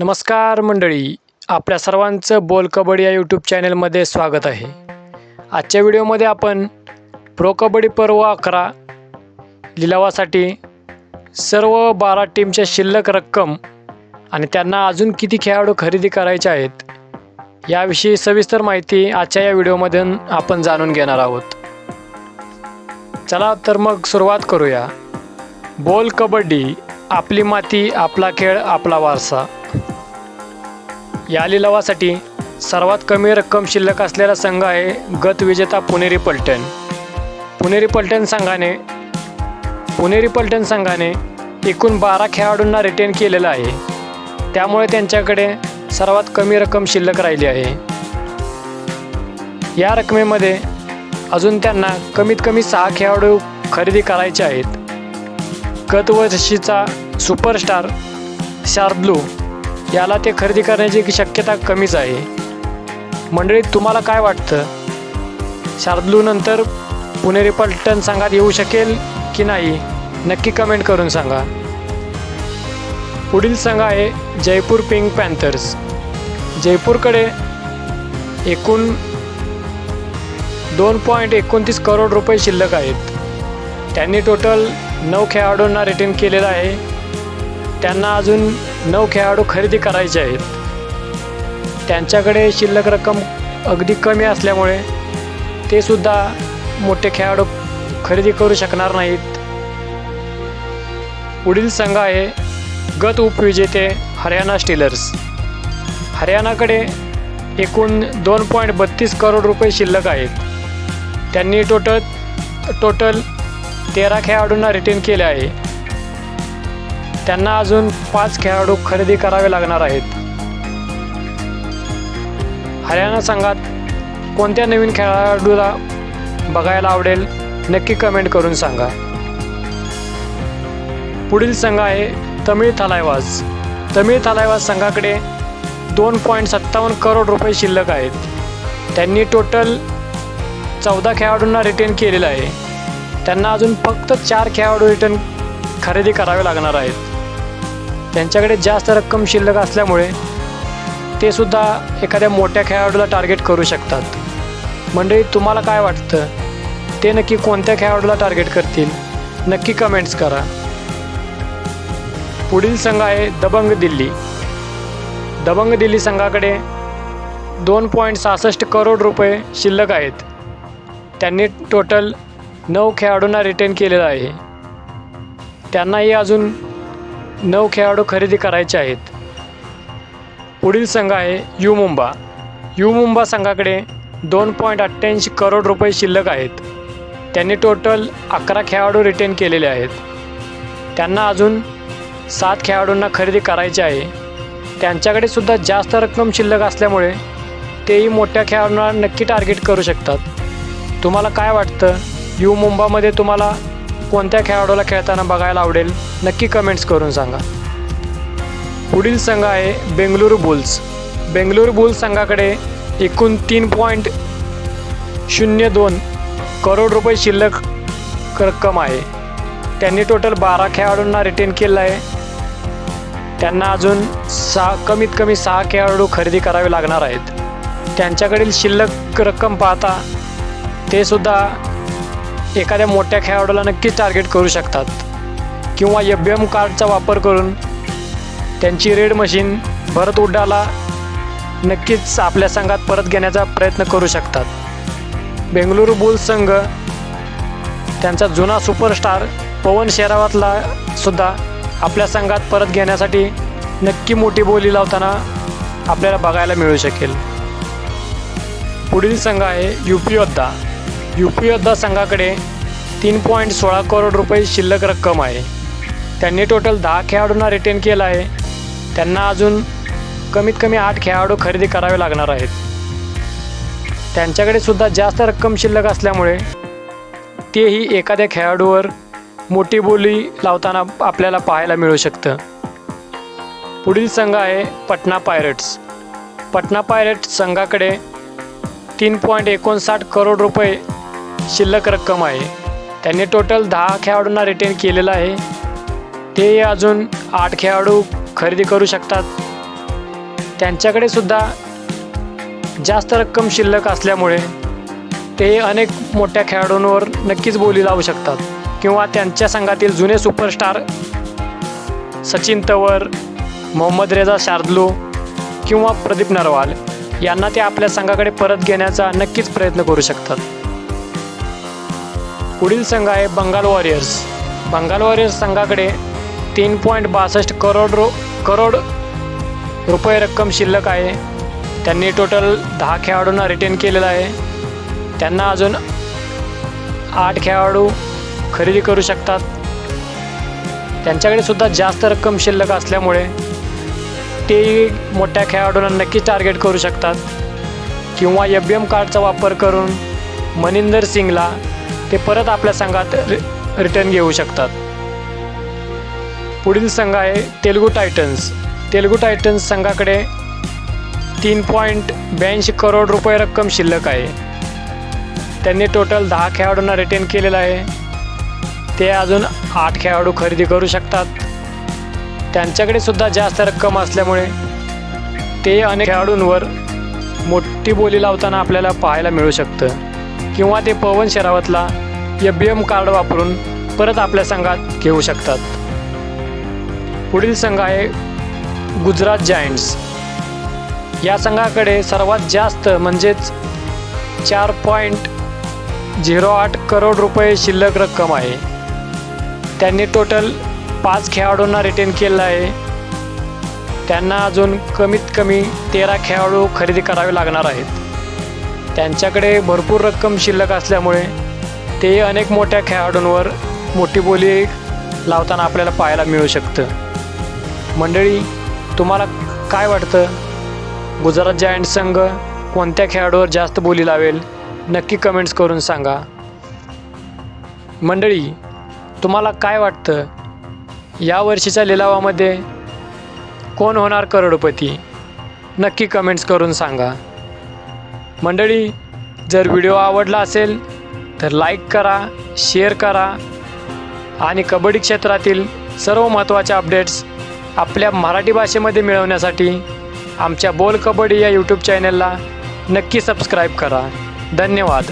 नमस्कार मंडळी आपल्या सर्वांचं बोल कबड्डी या यूट्यूब चॅनलमध्ये स्वागत आहे. आजच्या व्हिडिओमध्ये आपण प्रो कबड्डी पर्व अकरा लिलावासाठी सर्व बारा टीमच्या शिल्लक रक्कम आणि त्यांना अजून किती खेळाडू खरेदी करायचे आहेत याविषयी सविस्तर माहिती आजच्या या व्हिडिओमधून आपण जाणून घेणार आहोत. चला तर मग सुरुवात करूया. बोल कबड्डी आपली माती आपला खेळ आपला वारसा. या लिलावासाठी सर्वात कमी रक्कम शिल्लक असलेला संघ आहे गत विजेता पुणेरी पलटण. पुणेरी पलटण संघाने पुणेरी पलटण संघाने एकूण बारा खेळाडूंना रिटेन केलेलं आहे. त्यामुळे त्यांच्याकडे सर्वात कमी रक्कम शिल्लक राहिली आहे. या रकमेमध्ये अजून त्यांना कमीत कमी सहा खेळाडू खरेदी करायचे आहेत. गत वर्षीचा सुपरस्टार शार्दलू याला ते खरेदी करण्याची शक्यता कमीच आहे. मंडळीत तुम्हाला काय वाटतं? शार्दलूनंतर पुणेरी पलटण संघात येऊ शकेल की नाही? नक्की कमेंट करून सांगा. पुढील संघ आहे जयपूर पिंक पॅन्थर्स. जयपूरकडे एकूण दोन पॉईंट एकोणतीस करोड रुपये शिल्लक आहेत. त्यांनी टोटल नऊ खेळाडूंना रिटर्न केलेलं आहे. त्यांना अजून नऊ खेळाडू खरेदी करायचे आहेत. त्यांच्याकडे शिल्लक रक्कम अगदी कमी असल्यामुळे ते सुद्धा मोठे खेळाडू खरेदी करू शकणार नाहीत. पुढील संघ आहे गत उपविजेते हरियाणा स्टीलर्स. हरियाणाकडे एकूण दोन पॉईंट बत्तीस करोड रुपये शिल्लक आहेत. त्यांनी टोटल टोटल तेरा खेळाडूंना रिटेन केले आहे. त्यांना अजून पाच खेळाडू खरेदी करावे लागणार आहेत. हरियाणा संघात कोणत्या नवीन खेळाडूला बघायला आवडेल नक्की कमेंट करून सांगा. पुढील संघ आहे तमिळ थलायवास. तमिळ थलायवास संघाकडे दोन पॉईंट सत्तावन्न करोड रुपये शिल्लक आहेत. त्यांनी टोटल चौदा खेळाडूंना रिटर्न केलेलं आहे. त्यांना अजून फक्त चार खेळाडू रिटर्न खरेदी करावे लागणार आहेत. त्यांच्याकडे जास्त रक्कम शिल्लक असल्यामुळे ते सुद्धा एखाद्या मोठ्या खेळाडूला टार्गेट करू शकतात. मंडळी तुम्हाला काय वाटतं? ते नक्की कोणत्या खेळाडूला टार्गेट करतील? नक्की कमेंट्स करा. पुढील संघ आहे दबंग दिल्ली. दबंग दिल्ली संघाकडे दोन पॉईंट सहासष्ट करोड रुपये शिल्लक आहेत. त्यांनी टोटल नऊ खेळाडूंना रिटेन केलेलं आहे. त्यांनाही अजून नऊ खेळाडू खरेदी करायचे आहेत. पुढील संघ आहे यू मुंबा. यू मुंबा संघाकडे दोन पॉईंट अठ्ठ्याऐंशी करोड रुपये शिल्लक आहेत. त्यांनी टोटल अकरा खेळाडू रिटेन केलेले आहेत. त्यांना अजून सात खेळाडूंना खरेदी करायचे आहे. त्यांच्याकडे सुद्धा जास्त रक्कम शिल्लक असल्यामुळे तेही मोठ्या खेळाडूंना नक्की टार्गेट करू शकतात. तुम्हाला काय वाटतं? यू मुंबामध्ये तुम्हाला कोणत्या खेळाडूला खेळताना बघायला आवडेल नक्की कमेंट्स करून सांगा. पुढील संघ आहे बेंगलुरू बुल्स. बेंगलुरू बुल्स संघाकडे एकूण तीन पॉईंट शून्य दोन करोड रुपये शिल्लक रक्कम आहे. त्यांनी टोटल बारा खेळाडूंना रिटेन केलं आहे. त्यांना अजून सहा कमीत कमी सहा खेळाडू खरेदी करावे लागणार आहेत. त्यांच्याकडील शिल्लक रक्कम पाहता ते सुद्धा एखाद्या मोठ्या खेळाडूला नक्कीच टार्गेट करू शकतात. किंवा एफ बी एम कार्डचा वापर करून त्यांची रेड मशीन भरत उड्डाला नक्कीच आपल्या संघात परत घेण्याचा प्रयत्न करू शकतात. बेंगलुरू बुल्स संघ त्यांचा जुना सुपरस्टार पवन शेरावतला सुद्धा आपल्या संघात परत घेण्यासाठी नक्की मोठी बोली लावताना आपल्याला बघायला मिळू शकेल. पुढील संघ आहे U P Yoddha U P Yoddha संघाकडे तीन पॉईंट सोळा करोड रुपये शिल्लक रक्कम आहे. त्यांनी टोटल दहा खेळाडूंना रिटेन केलं आहे. त्यांना अजून कमीत कमी आठ खेळाडू खरेदी करावे लागणार आहेत. त्यांच्याकडे सुद्धा जास्त रक्कम शिल्लक असल्यामुळे तेही एखाद्या खेळाडूवर मोठी बोली लावताना आपल्याला पाहायला मिळू शकतं. पुढील संघ आहे पटना पायरेट्स. पटना पायरेट्स संघाकडे तीन पॉईंट एकोणसाठ करोड रुपये शिल्लक रक्कम आहे. त्यांनी टोटल दहा खेळाडूंना रिटेन केलेलं आहे. ते अजून आठ खेळाडू खरेदी करू शकतात. त्यांच्याकडे सुद्धा जास्त रक्कम शिल्लक असल्यामुळे ते अनेक मोठ्या खेळाडूंवर नक्कीच बोली लावू शकतात. किंवा त्यांच्या संघातील जुने सुपरस्टार सचिन तवर मोहम्मद रेजा शार्दलू किंवा प्रदीप नरवाल यांना ते आपल्या संघाकडे परत घेण्याचा नक्कीच प्रयत्न करू शकतात. पुढील संघ आहे बंगाल वॉरियर्स. बंगाल वॉरियर्स संघाकडे तीन पॉईंट बासष्ट करोड रु करोड रुपये रक्कम शिल्लक आहे. त्यांनी टोटल दहा खेळाडूंना रिटेन केलेलं आहे. त्यांना अजून आठ खेळाडू खरेदी करू शकतात. त्यांच्याकडे सुद्धा जास्त रक्कम शिल्लक असल्यामुळे ते मोठ्या खेळाडूंना नक्की टार्गेट करू शकतात. किंवा एफ बी एम कार्डचा वापर करून मनिंदर सिंगला ते परत आपल्या संघात रि रिटर्न घेऊ शकतात. पुढील संघ आहे तेलुगू टायटन्स तेलुगू टायटन्स संघाकडे तीन पॉईंट ब्याऐंशी करोड रुपये रक्कम शिल्लक आहे. त्यांनी टोटल दहा खेळाडूंना रिटेन केलेलं आहे. ते अजून आठ खेळाडू खरेदी करू शकतात. त्यांच्याकडे सुद्धा जास्त रक्कम असल्यामुळे ते अनेक खेळाडूंवर मोठी बोली लावताना आपल्याला पाहायला मिळू शकतं. किंवा ते पवन शरावतला एफ बी एम कार्ड वापरून परत आपल्या संघात घेऊ शकतात. पुढील संघ आहे गुजरात जायंट्स. या संघाकडे सर्वात जास्त म्हणजेच चार पॉईंट झिरो आठ करोड रुपये शिल्लक रक्कम आहे. त्यांनी टोटल पाच खेळाडूंना रिटेन केलं आहे. त्यांना अजून कमीत कमी तेरा खेळाडू खरेदी करावे लागणार आहेत. त्यांच्याकडे भरपूर रक्कम शिल्लक असल्यामुळे ते अनेक मोठ्या खेळाडूंवर मोठी बोली लावताना आपल्याला पाहायला मिळू शकतं. मंडळी तुम्हाला काय वाटतं? गुजरात जायंट संघ कोणत्या खेळाडूवर जास्त बोली लावेल? नक्की कमेंट्स करून सांगा. मंडळी तुम्हाला काय वाटतं? या वर्षीच्या लिलावामध्ये कोण होणार करोडपती? नक्की कमेंट्स करून सांगा. मंडळी जर व्हिडिओ आवडला असेल तर लाईक करा शेअर करा आणि कबड्डी क्षेत्रातील सर्व महत्त्वाच्या अपडेट्स आपल्या मराठी भाषेमध्ये मिळवण्यासाठी आमच्या बोल कबड्डी या यूट्यूब चॅनलला नक्की सबस्क्राईब करा. धन्यवाद.